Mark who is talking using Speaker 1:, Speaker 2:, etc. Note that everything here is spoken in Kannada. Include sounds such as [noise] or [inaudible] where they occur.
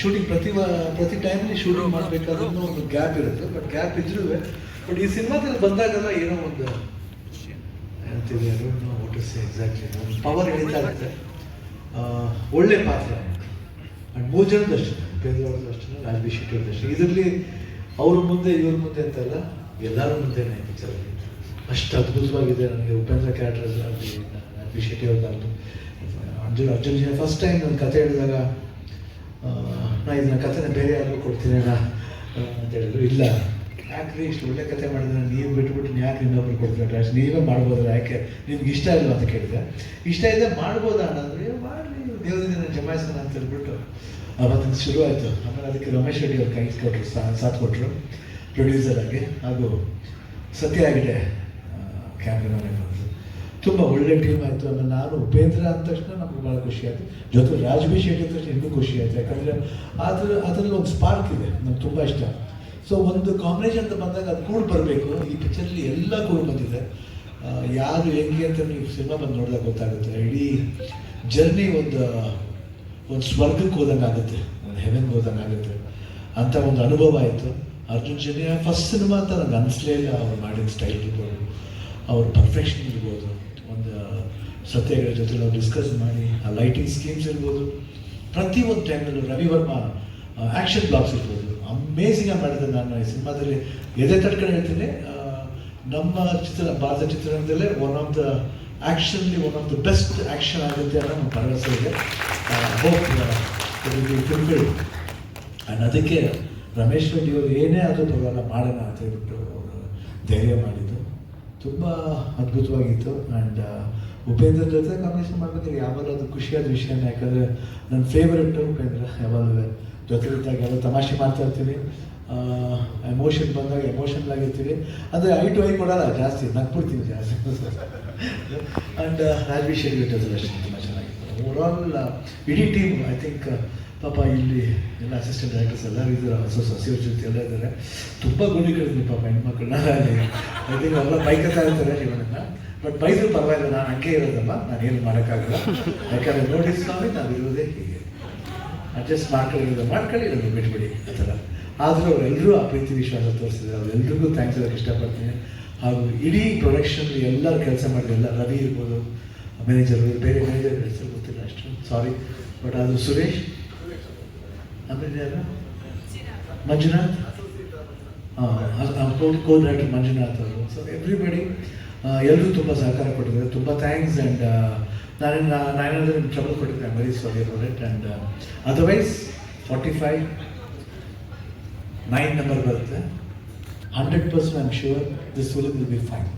Speaker 1: ಶೂಟಿಂಗ್ ಪ್ರತಿ ಪ್ರತಿ ಟೈಮಲ್ಲಿ ಶೂಟಿಂಗ್ ಮಾಡಬೇಕಾದ ಒಂದು ಗ್ಯಾಪ್ ಇರುತ್ತೆ. ಬಟ್ ಗ್ಯಾಪ್ ಇದ್ರೂ ಬಟ್ ಈ ಸಿನಿಮಾದಲ್ಲಿ ಬಂದಾಗೆಲ್ಲ ಏನೋ ಒಂದು ಅಂತಿದೆ. ಒಟ್ಟು ಎಕ್ಸಾಕ್ಟ್ಲಿ ಒಂದು ಪವರ್ ಹಿಡಿತಾ ಇರುತ್ತೆ. ಒಳ್ಳೆ ಪಾತ್ರ. ಆ್ಯಂಡ್ ಮೂರು ಜನದ ಅಷ್ಟೇ ಉಪೇಂದ್ರ ಅವ್ರದ್ದು ಅಷ್ಟೇ ರಾಜ್ಬಿ ಶೆಟ್ಟಿ ಅವ್ರದ್ದು ಅಷ್ಟೇ ಇದರಲ್ಲಿ ಅವ್ರ ಮುಂದೆ ಇವ್ರ ಮುಂದೆ ಅಂತಲ್ಲ ಎಲ್ಲರ ಮುಂದೆನೇ ಪಿಕ್ಚರಲ್ಲಿ ಅಷ್ಟು ಅದ್ಭುತವಾಗಿದೆ ನನಗೆ. ಉಪೇಂದ್ರ ಕ್ಯಾರೆಕ್ಟರ್ ಆಗಲಿ ರಾಜ್ಬಿ ಶೆಟ್ಟಿ ಅವ್ರದ್ದಾಗಲಿ ಅರ್ಜುನ್ ಅರ್ಜುನ್ ಫಸ್ಟ್ ಟೈಮ್ ನನ್ನ ಕತೆ ಹೇಳಿದಾಗ ನಾ ಇದನ್ನ ಕಥೆನ ಬೇರೆ ಯಾರಿಗೂ ಕೊಡ್ತೀನೇನಾ ಅಂತ ಹೇಳಿದ್ರು. ಇಲ್ಲ. ಯಾಕ್ರಿ ಇಷ್ಟು ಒಳ್ಳೆ ಕತೆ ಮಾಡಿದ್ರೆ ನೀವು ಬಿಟ್ಬಿಟ್ಟು ಯಾಕೆ ಇನ್ನೊಬ್ರು ಕೊಡ್ತೀರ ಅಷ್ಟು ನೀವೇ ಮಾಡ್ಬೋದಲ್ಲ ಯಾಕೆ? ನಿಮ್ಗೆ ಇಷ್ಟ ಇಲ್ಲ ಅಂತ ಕೇಳಿದೆ ಇಷ್ಟ ಇದೆ ಮಾಡ್ಬೋದಾ "ಏ, ಮಾಡ್ರಿ ದೇವರಿಂದ ಜಮಾಯಿಸೋಣ ಅಂತ ಹೇಳ್ಬಿಟ್ಟು. ಅವತ್ತಿಂದ ಶುರು ಆಯಿತು ಆಮೇಲೆ ಅದಕ್ಕೆ ರಮೇಶ್ ರೆಡ್ಡಿ ಅವ್ರು ಕೈ ಕೊಟ್ಟರು ಸಾಥ್ ಕೊಟ್ಟರು ಪ್ರೊಡ್ಯೂಸರ್ ಆಗಿ. ಹಾಗೂ ಸತ್ಯ ಆಗಿದೆ ಕ್ಯಾಮ್ರಾಮನ್ ತುಂಬ ಒಳ್ಳೆ ಟೀಮ್ ಆಯಿತು ಆಮೇಲೆ ನಾನು ಉಪೇಂದ್ರ ಅಂದ ತಕ್ಷಣ ನಮ್ಗೆ ಭಾಳ ಖುಷಿ ಆಯಿತು. ಜೊತೆ ರಾಜಭಿಷೇಕ ಅಂದ ತಕ್ಷಣ ಇನ್ನೂ ಖುಷಿ ಆಯಿತು. ಯಾಕಂದರೆ ಅದ್ರ ಅದರಲ್ಲಿ ಒಂದು ಸ್ಪಾರ್ಕ್ ಇದೆ, ನಮ್ಗೆ ತುಂಬ ಇಷ್ಟ. ಸೊ ಒಂದು ಕಾಂಬಿನೇಷನ್ ಅಂತ ಬಂದಾಗ ಅದು ಕೂಡ ಬರಬೇಕು. ಈ ಪಿಕ್ಚರಲ್ಲಿ ಎಲ್ಲ ಕೂಡ ಬಂದಿದೆ. ಯಾರು ಹೆಂಗೆ ಅಂತ ನೀವು ಸಿನಿಮಾ ಬಂದು ನೋಡಿದಾಗ ಗೊತ್ತಾಗುತ್ತೆ. ಇಡೀ ಜರ್ನಿ ಒಂದು ಒಂದು ಸ್ವರ್ಗಕ್ಕೆ ಹೋದಂಗೆ ಆಗುತ್ತೆ. ಒಂದು ಹೆವೆನ್ಗೆ ಹೋದಂಗೆ ಆಗುತ್ತೆ. ಅಂತ ಒಂದು ಅನುಭವ ಆಯಿತು. ಅರ್ಜುನ್ ಜನ್ಯ ಫಸ್ಟ್ ಸಿನಿಮಾ ಅಂತ ನನಗೆ ಅನಿಸ್ಲೇ ಇಲ್ಲ. ಅವ್ರು ಮಾಡಿದ ಸ್ಟೈಲ್ ಇರ್ಬೋದು. ಅವ್ರ ಪರ್ಫೆಕ್ಷನ್ ಇರ್ಬೋದು. ಒಂದು ಸತ್ಯಗಳ ಜೊತೆ ನಾವು ಡಿಸ್ಕಸ್ ಮಾಡಿ, ಆ ಲೈಟಿಂಗ್ ಸ್ಕೀಮ್ಸ್ ಇರ್ಬೋದು ಪ್ರತಿಯೊಂದು ಟೈಮಲ್ಲೂ ರವಿ ವರ್ಮಾ ಆ್ಯಕ್ಷನ್ ಬ್ಲಾಕ್ಸ್ ಇರ್ಬೋದು. ಅಮೇಝಿಂಗ್ ಆಗಿ ಮಾಡಿದೆ ನಾನು ಈ ಸಿನಿಮಾದಲ್ಲಿ. ಎದೆ ತಟ್ಕೊಂಡು ಹೇಳ್ತೀನಿ ನಮ್ಮ ಚಿತ್ರ, ಭಾರತ ಚಿತ್ರರಂಗದಲ್ಲೇ one of the ಆ್ಯಕ್ಷನ್ಲಿ one of the best action ಆಗುತ್ತೆ ಅನ್ನೋ ನಮ್ಮ ಭರವಸೆ ಇದೆ. ಹೋಪ್ ಫುಲ್ಫಿಲ್ಡ್ ಆ್ಯಂಡ್ ಅದಕ್ಕೆ ರಮೇಶ್ ರೆಡ್ಡಿ ಅವರು ಏನೇ ಆದರೂ ಪರವಾಗಿಲ್ಲ ಮಾಡೋಣ ಅಂತ ಹೇಳ್ಬಿಟ್ಟು ಧೈರ್ಯ ಮಾಡಿದ್ದು ತುಂಬ ಅದ್ಭುತವಾಗಿತ್ತು. ಆ್ಯಂಡ್ ಉಪೇಂದ್ರ ಜೊತೆ ಕಾಂಬಿನೇಷನ್ ಮಾಡಬೇಕಾದ್ರೆ ಯಾವಾಗಲೂ ಅದು ಖುಷಿಯಾದ ವಿಷಯನೇ ಯಾಕಂದರೆ ನನ್ನ ಫೇವ್ರೆಟ್ ಉಪೇಂದ್ರ ಯಾವಾಗಲೂ ಜೊತೆ ಇದ್ದಾಗ ಯಾವಾಗ ತಮಾಷೆ ಮಾಡ್ತಾ ಇರ್ತೀನಿ. ಎಮೋಷನ್ ಬಂದಾಗ ಎಮೋಷನಲ್ ಆಗಿರ್ತೀವಿ ಅಂದರೆ ಐ ಟು ಐ ಕೊಡಲ್ಲ, ಜಾಸ್ತಿ, ನಗ್ಬಿಡ್ತೀನಿ ಜಾಸ್ತಿ. [laughs] ಆ್ಯಂಡ್ ರಾಜ್ವಿ ಶೆಟ್ಟಿ ಜೊತೆ ಅಷ್ಟೇ, ತುಂಬ ಚೆನ್ನಾಗಿತ್ತು. ಓವರಾಲ್ ಇಡೀ ಟೀಮ್ ಐ ಥಿಂಕ್ ಪಾಪ ಇಲ್ಲಿ ಎಲ್ಲ ಅಸಿಸ್ಟೆಂಟ್ ಡೈರೆಕ್ಟರ್ಸ್ ಎಲ್ಲರೂ ಇದ್ದಾರೆ, ಹೊಸ ಸಸಿವ್ರ ಜೊತೆ ಎಲ್ಲ ಇದ್ದಾರೆ. ತುಂಬ ಗುಣಿಗಳಿದ್ವಿ ಪಾಪ ಹೆಣ್ಮಕ್ಳನ್ನ ಅಲ್ಲಿ ಎಲ್ಲ ಬೈಕತ್ತಾ ಇರ್ತಾರೆ ಜೀವನನ ಬಟ್ ಬೈದ್ರು ಪರವಾಗಿಲ್ಲ, ನಾನು ಹಂಗೆ ಇರೋದಲ್ಲ ನಾನು ಏನು ಮಾಡೋಕ್ಕಾಗಲ್ಲ. ಯಾಕಂದರೆ ನೋಡಿ ಸ್ವಾಮಿ ನಾವು ಇರೋದೇ ಹೀಗೆ. ಅಡ್ಜಸ್ಟ್ ಮಾಡ್ಕೊಳ್ಳಿ ಮಾಡ್ಕೊಳ್ಳಿ ಇರೋದು ಬಿಟ್ಬಿಡಿ, ಆ ಥರ. ಆದರೂ ಅವರೆಲ್ಲರೂ ಆ ಪ್ರೀತಿ ವಿಶ್ವಾಸ ತೋರಿಸಿದ್ದಾರೆ. ಅವರೆಲ್ಲರಿಗೂ ಥ್ಯಾಂಕ್ಸ್ ಹೇಳೋಕ್ಕೆ ಇಷ್ಟಪಡ್ತೀನಿ. ಹಾಗೂ ಇಡೀ ಪ್ರೊಡಕ್ಷನ್ ಎಲ್ಲರೂ ಕೆಲಸ ಮಾಡಿದ್ರು ಎಲ್ಲ ರವಿ ಇರ್ಬೋದು ಮ್ಯಾನೇಜರ್ ಬೇರೆ ಮ್ಯಾನೇಜರ್ ಹೆಸರು ಗೊತ್ತಿಲ್ಲ ಅಷ್ಟು. ಸಾರಿ ಬಟ್ ಅದು ಸುರೇಶ್ ಯಾರು? ಮಂಜುನಾಥ್? ಕೋ ಡೈರೆಕ್ಟರ್ ಮಂಜುನಾಥ್ ಅವರು. ಸೊ ಎವ್ರಿಬಡಿ ಎಲ್ಲರೂ ತುಂಬ ಸಹಕಾರ ಕೊಟ್ಟಿದ್ದಾರೆ. ತುಂಬ ಥ್ಯಾಂಕ್ಸ್ ಆ್ಯಂಡ್ ನಾನು ನಾನೇನಾದರೂ ನಿಮ್ಗೆ ಟ್ರಬಲ್ ಕೊಟ್ಟಿದ್ದೆ. Very sorry for it and otherwise forty five nine number ಬರುತ್ತೆ. Hundred percent I am sure this will will be fine